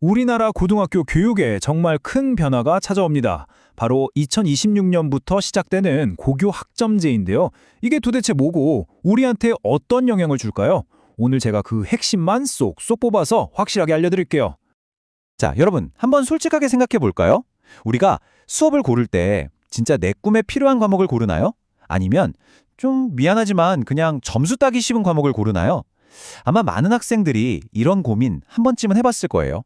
우리나라 고등학교 교육에 정말 큰 변화가 찾아옵니다. 바로 2026년부터 시작되는 고교 학점제인데요. 이게 도대체 뭐고 우리한테 어떤 영향을 줄까요? 오늘 제가 그 핵심만 쏙쏙 뽑아서 확실하게 알려드릴게요. 자, 여러분, 한번 솔직하게 생각해 볼까요? 우리가 수업을 고를 때 진짜 내 꿈에 필요한 과목을 고르나요? 아니면 좀 미안하지만 그냥 점수 따기 쉬운 과목을 고르나요? 아마 많은 학생들이 이런 고민 한 번쯤은 해봤을 거예요.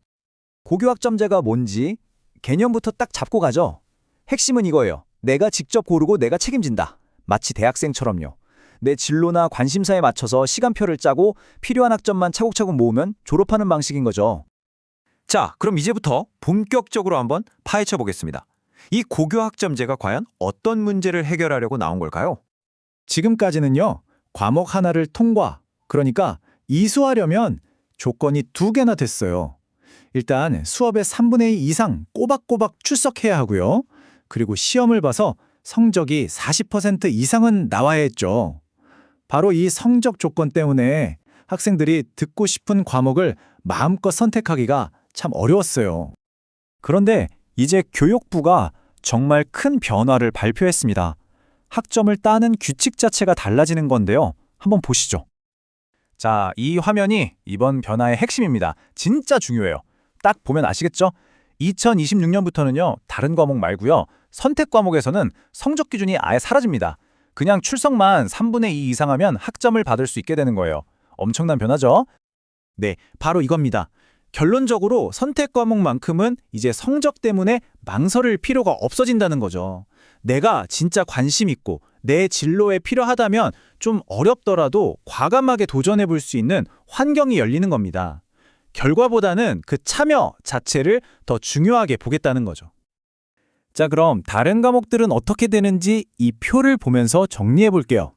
고교학점제가 뭔지 개념부터 딱 잡고 가죠. 핵심은 이거예요. 내가 직접 고르고 내가 책임진다. 마치 대학생처럼요. 내 진로나 관심사에 맞춰서 시간표를 짜고 필요한 학점만 차곡차곡 모으면 졸업하는 방식인 거죠. 자, 그럼 이제부터 본격적으로 한번 파헤쳐 보겠습니다. 이 고교 학점제가 과연 어떤 문제를 해결하려고 나온 걸까요? 지금까지는요. 과목 하나를 통과, 그러니까 이수하려면 조건이 두 개나 됐어요. 일단 수업의 3분의 2 이상 꼬박꼬박 출석해야 하고요. 그리고 시험을 봐서 성적이 40% 이상은 나와야 했죠. 바로 이 성적 조건 때문에 학생들이 듣고 싶은 과목을 마음껏 선택하기가 참 어려웠어요. 그런데 이제 교육부가 정말 큰 변화를 발표했습니다. 학점을 따는 규칙 자체가 달라지는 건데요. 한번 보시죠. 자, 이 화면이 이번 변화의 핵심입니다. 진짜 중요해요. 딱 보면 아시겠죠? 2026년부터는요, 다른 과목 말고요. 선택 과목에서는 성적 기준이 아예 사라집니다. 그냥 출석만 3분의 2 이상 하면 학점을 받을 수 있게 되는 거예요. 엄청난 변화죠? 네, 바로 이겁니다. 결론적으로 선택 과목만큼은 이제 성적 때문에 망설일 필요가 없어진다는 거죠. 내가 진짜 관심 있고 내 진로에 필요하다면 좀 어렵더라도 과감하게 도전해 볼 수 있는 환경이 열리는 겁니다. 결과보다는 그 참여 자체를 더 중요하게 보겠다는 거죠. 자, 그럼 다른 과목들은 어떻게 되는지 이 표를 보면서 정리해 볼게요.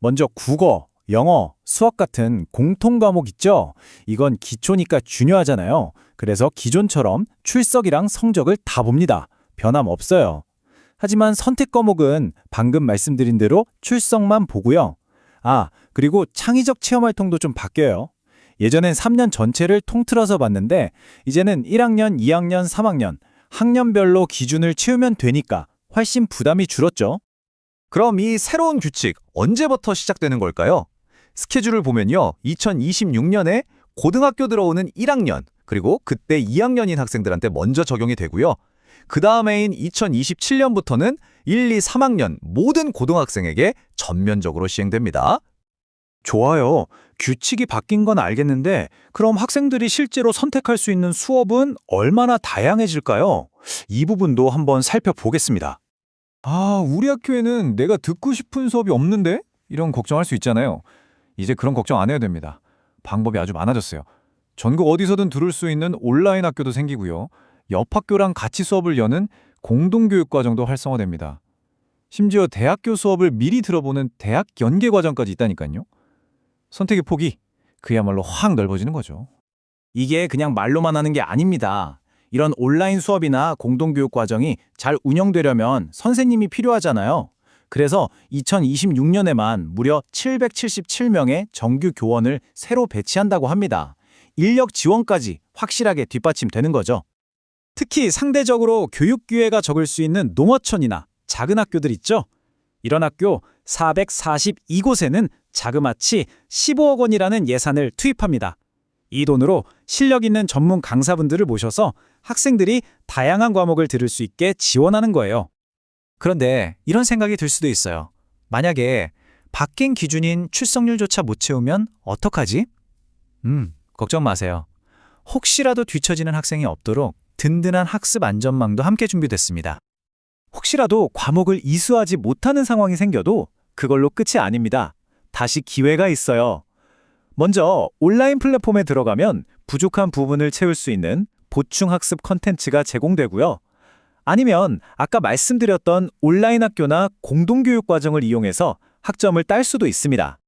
먼저 국어, 영어, 수학 같은 공통 과목 있죠? 이건 기초니까 중요하잖아요. 그래서 기존처럼 출석이랑 성적을 다 봅니다. 변함 없어요. 하지만 선택 과목은 방금 말씀드린 대로 출석만 보고요. 아, 그리고 창의적 체험 활동도 좀 바뀌어요. 예전엔 3년 전체를 통틀어서 봤는데 이제는 1학년, 2학년, 3학년 학년별로 기준을 채우면 되니까 훨씬 부담이 줄었죠. 그럼 이 새로운 규칙 언제부터 시작되는 걸까요? 스케줄을 보면요. 2026년에 고등학교 들어오는 1학년, 그리고 그때 2학년인 학생들한테 먼저 적용이 되고요. 그 다음해인 2027년부터는 1, 2, 3학년 모든 고등학생에게 전면적으로 시행됩니다. 좋아요. 규칙이 바뀐 건 알겠는데 그럼 학생들이 실제로 선택할 수 있는 수업은 얼마나 다양해질까요? 이 부분도 한번 살펴보겠습니다. 아, 우리 학교에는 내가 듣고 싶은 수업이 없는데? 이런 걱정할 수 있잖아요. 이제 그런 걱정 안 해도 됩니다. 방법이 아주 많아졌어요. 전국 어디서든 들을 수 있는 온라인 학교도 생기고요. 옆 학교랑 같이 수업을 여는 공동교육과정도 활성화됩니다. 심지어 대학교 수업을 미리 들어보는 대학 연계 과정까지 있다니까요. 선택의 폭이 그야말로 확 넓어지는 거죠. 이게 그냥 말로만 하는 게 아닙니다. 이런 온라인 수업이나 공동교육 과정이 잘 운영되려면 선생님이 필요하잖아요. 그래서 2026년에만 무려 777명의 정규 교원을 새로 배치한다고 합니다. 인력 지원까지 확실하게 뒷받침되는 거죠. 특히 상대적으로 교육 기회가 적을 수 있는 농어촌이나 작은 학교들 있죠. 이런 학교 442곳에는 자그마치 15억 원이라는 예산을 투입합니다. 이 돈으로 실력 있는 전문 강사분들을 모셔서 학생들이 다양한 과목을 들을 수 있게 지원하는 거예요. 그런데 이런 생각이 들 수도 있어요. 만약에 바뀐 기준인 출석률조차 못 채우면 어떡하지? 음, 걱정 마세요. 혹시라도 뒤처지는 학생이 없도록 든든한 학습 안전망도 함께 준비됐습니다. 혹시라도 과목을 이수하지 못하는 상황이 생겨도 그걸로 끝이 아닙니다. 다시 기회가 있어요. 먼저 온라인 플랫폼에 들어가면 부족한 부분을 채울 수 있는 보충 학습 컨텐츠가 제공되고요. 아니면 아까 말씀드렸던 온라인 학교나 공동교육 과정을 이용해서 학점을 딸 수도 있습니다.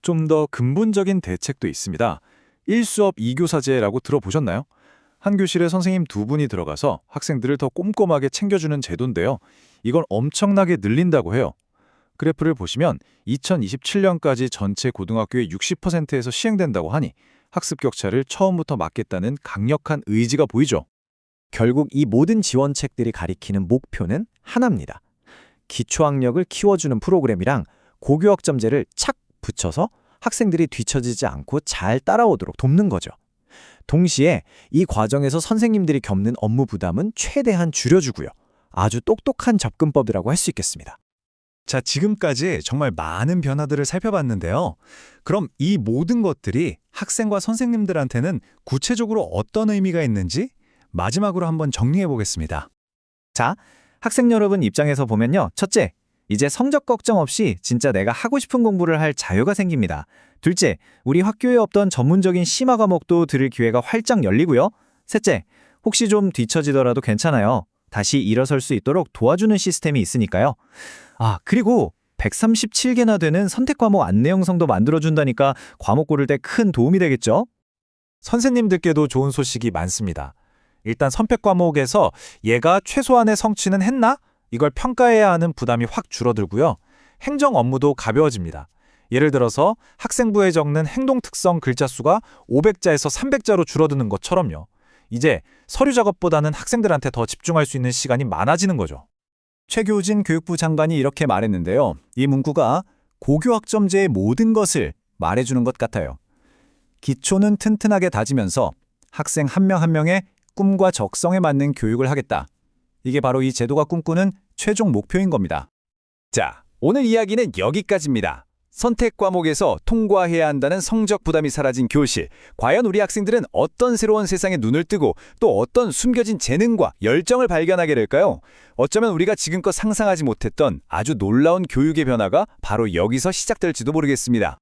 좀 더 근본적인 대책도 있습니다. 1수업 2교사제라고 들어보셨나요? 한 교실에 선생님 두 분이 들어가서 학생들을 더 꼼꼼하게 챙겨주는 제도인데요. 이건 엄청나게 늘린다고 해요. 그래프를 보시면 2027년까지 전체 고등학교의 60%에서 시행된다고 하니 학습 격차를 처음부터 막겠다는 강력한 의지가 보이죠. 결국 이 모든 지원책들이 가리키는 목표는 하나입니다. 기초학력을 키워주는 프로그램이랑 고교학점제를 착 붙여서 학생들이 뒤처지지 않고 잘 따라오도록 돕는 거죠. 동시에 이 과정에서 선생님들이 겪는 업무 부담은 최대한 줄여주고요. 아주 똑똑한 접근법이라고 할 수 있겠습니다. 자, 지금까지 정말 많은 변화들을 살펴봤는데요. 그럼 이 모든 것들이 학생과 선생님들한테는 구체적으로 어떤 의미가 있는지 마지막으로 한번 정리해 보겠습니다. 자, 학생 여러분 입장에서 보면요. 첫째, 이제 성적 걱정 없이 진짜 내가 하고 싶은 공부를 할 자유가 생깁니다. 둘째, 우리 학교에 없던 전문적인 심화 과목도 들을 기회가 활짝 열리고요. 셋째, 혹시 좀 뒤처지더라도 괜찮아요. 다시 일어설 수 있도록 도와주는 시스템이 있으니까요. 아, 그리고 137개나 되는 선택 과목 안내 영상도 만들어준다니까 과목 고를 때 큰 도움이 되겠죠? 선생님들께도 좋은 소식이 많습니다. 일단 선택 과목에서 얘가 최소한의 성취는 했나? 이걸 평가해야 하는 부담이 확 줄어들고요. 행정 업무도 가벼워집니다. 예를 들어서 학생부에 적는 행동 특성 글자 수가 500자에서 300자로 줄어드는 것처럼요. 이제 서류 작업보다는 학생들한테 더 집중할 수 있는 시간이 많아지는 거죠. 최교진 교육부 장관이 이렇게 말했는데요. 이 문구가 고교학점제의 모든 것을 말해주는 것 같아요. 기초는 튼튼하게 다지면서 학생 한 명한 명의 꿈과 적성에 맞는 교육을 하겠다. 이게 바로 이 제도가 꿈꾸는 최종 목표인 겁니다. 자, 오늘 이야기는 여기까지입니다. 선택 과목에서 통과해야 한다는 성적 부담이 사라진 교실. 과연 우리 학생들은 어떤 새로운 세상에 눈을 뜨고 또 어떤 숨겨진 재능과 열정을 발견하게 될까요? 어쩌면 우리가 지금껏 상상하지 못했던 아주 놀라운 교육의 변화가 바로 여기서 시작될지도 모르겠습니다.